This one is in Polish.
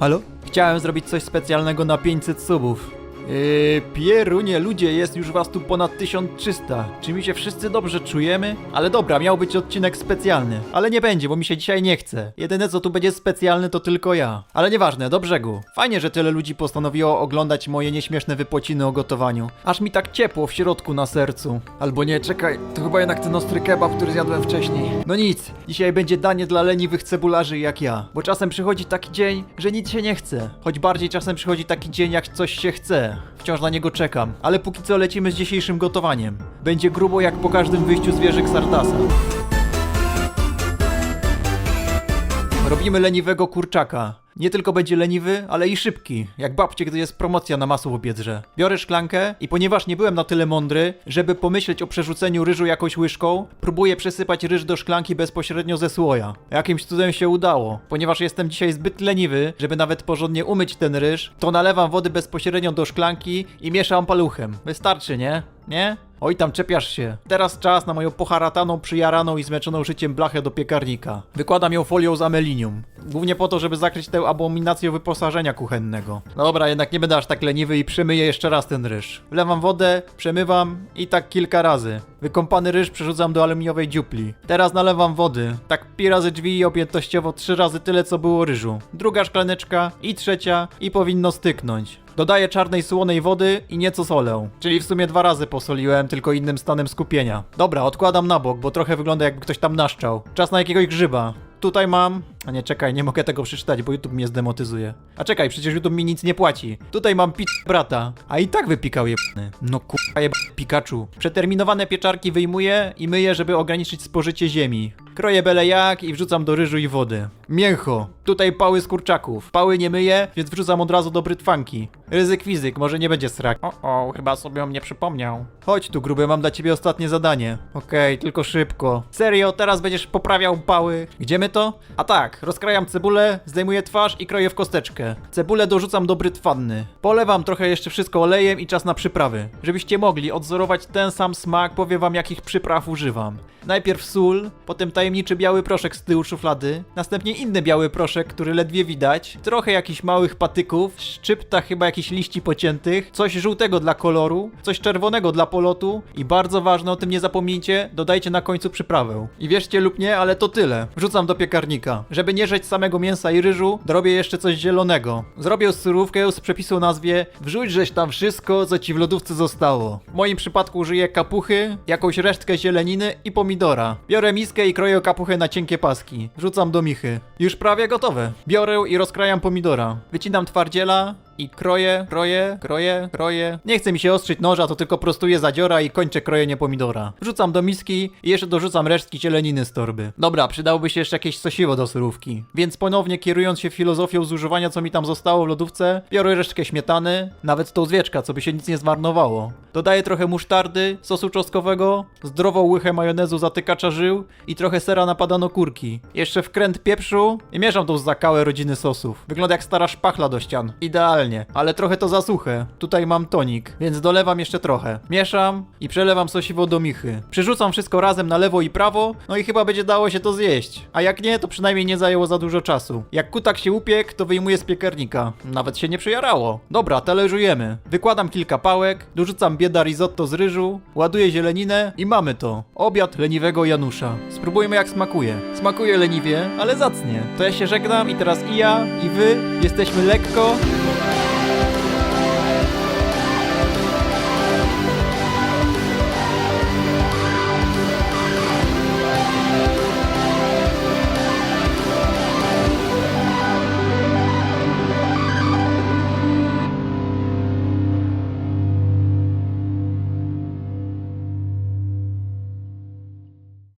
Halo? Chciałem zrobić coś specjalnego na 500 subów. Yy, Pierunie, ludzie, jest już was tu ponad 1300. Czy mi się wszyscy dobrze czujemy? Ale dobra, miał być odcinek specjalny. Ale nie będzie, bo mi się dzisiaj nie chce. Jedyne co tu będzie specjalne to tylko ja. Ale nieważne, do brzegu. Fajnie, że tyle ludzi postanowiło oglądać moje nieśmieszne wypociny o gotowaniu. Aż mi tak ciepło w środku na sercu. Albo nie, czekaj, to chyba jednak ten ostry kebab, który zjadłem wcześniej. No nic, dzisiaj będzie danie dla leniwych cebularzy jak ja. Bo czasem przychodzi taki dzień, że nic się nie chce. Choć bardziej czasem przychodzi taki dzień, jak coś się chce. Wciąż na niego czekam. Ale póki co lecimy z dzisiejszym gotowaniem. Będzie grubo jak po każdym wyjściu z wieży Xardasa. Robimy leniwego kurczaka. Nie tylko będzie leniwy, ale i szybki, jak babcie, gdy jest promocja na masło w Biedrze. Biorę szklankę i ponieważ nie byłem na tyle mądry, żeby pomyśleć o przerzuceniu ryżu jakąś łyżką, próbuję przesypać ryż do szklanki bezpośrednio ze słoja. Jakimś cudem się udało. Ponieważ jestem dzisiaj zbyt leniwy, żeby nawet porządnie umyć ten ryż, to nalewam wody bezpośrednio do szklanki i mieszam paluchem. Wystarczy, nie? Nie? Oj, tam czepiasz się. Teraz czas na moją poharataną, przyjaraną i zmęczoną życiem blachę do piekarnika. Wykładam ją folią z amelinium. Głównie po to, żeby zakryć tę abominację wyposażenia kuchennego. Dobra, jednak nie będę aż tak leniwy i przemyję jeszcze raz ten ryż. Wlewam wodę, przemywam i tak kilka razy. Wykąpany ryż przerzucam do aluminiowej dziupli. Teraz nalewam wody. Tak pi razy drzwi i objętościowo trzy razy tyle, co było ryżu. Druga szklaneczka i trzecia i powinno styknąć. Dodaję czarnej słonej wody i nieco solę. Czyli w sumie dwa razy posoliłem, tylko innym stanem skupienia. Dobra, odkładam na bok, bo trochę wygląda jakby ktoś tam naszczał. Czas na jakiegoś grzyba. Tutaj mam... A nie, czekaj, nie mogę tego przeczytać, bo YouTube mnie zdemotyzuje. A czekaj, przecież YouTube mi nic nie płaci. Tutaj mam pit brata. A i tak wypikał jebany. No kurwa jeb... Pikachu. Przeterminowane pieczarki wyjmuję i myję, żeby ograniczyć spożycie ziemi. Kroję byle jak i wrzucam do ryżu i wody. Mięcho. Tutaj pały z kurczaków. Pały nie myję, więc wrzucam od razu do brytwanki. Ryzyk fizyk, może nie będzie srak. O, o, chyba sobie o mnie przypomniał. Chodź tu, gruby, mam dla ciebie ostatnie zadanie. Okej, tylko szybko. Serio, teraz będziesz poprawiał pały. Gdzie my to? A tak, rozkrajam cebulę, zdejmuję twarz i kroję w kosteczkę. Cebulę dorzucam do brytwanny. Polewam trochę jeszcze wszystko olejem i czas na przyprawy. Żebyście mogli odzorować ten sam smak, powiem wam jakich przypraw używam. Najpierw sól, potem tajemniczy biały proszek z tyłu szuflady, następnie inny biały proszek, który ledwie widać, trochę jakichś małych patyków, szczypta chyba jakichś liści pociętych, coś żółtego dla koloru, coś czerwonego dla polotu i bardzo ważne, o tym nie zapomnijcie, dodajcie na końcu przyprawę. I wierzcie lub nie, ale to tyle. Wrzucam do piekarnika. Żeby nie żeć samego mięsa i ryżu, dorobię jeszcze coś zielonego. Zrobię surówkę z przepisu o nazwie Wrzuć żeś tam wszystko, co ci w lodówce zostało. W moim przypadku użyję kapuchy, jakąś resztkę zieleniny i pomidora. Biorę miskę i kroję kapuchę na cienkie paski. Wrzucam do michy. Już prawie gotowe. Biorę i rozkrajam pomidora. Wycinam twardziela, i kroję, kroję, kroję, kroję. Nie chce mi się ostrzyć noża, to tylko prostuję zadziora i kończę krojenie pomidora. Wrzucam do miski i jeszcze dorzucam resztki zieleniny z torby. Dobra, przydałoby się jeszcze jakieś sosiwo do surówki. Więc ponownie kierując się filozofią zużywania, co mi tam zostało w lodówce, biorę resztkę śmietany, nawet tą zwieczka, co by się nic nie zmarnowało. Dodaję trochę musztardy, sosu czosnkowego, zdrową łychę majonezu zatykacza żył i trochę sera napadano kurki. Jeszcze wkręt pieprzu i mieszam tą zakałę rodziny sosów. Wygląda jak stara szpachla do ścian. Idealnie, ale trochę to za suche. Tutaj mam tonik, więc dolewam jeszcze trochę. Mieszam i przelewam sosiwo do michy. Przerzucam wszystko razem na lewo i prawo, no i chyba będzie dało się to zjeść. A jak nie, to przynajmniej nie zajęło za dużo czasu. Jak kutak się upiekł, to wyjmuję z piekarnika. Nawet się nie przyjarało. Dobra, talerzujemy. Wykładam kilka pałek, dorzucam bieda risotto z ryżu, ładuję zieleninę i mamy to. Obiad leniwego Janusza. Spróbujmy jak smakuje. Smakuje leniwie, ale zacnie. To ja się żegnam i teraz i ja, i wy jesteśmy lekko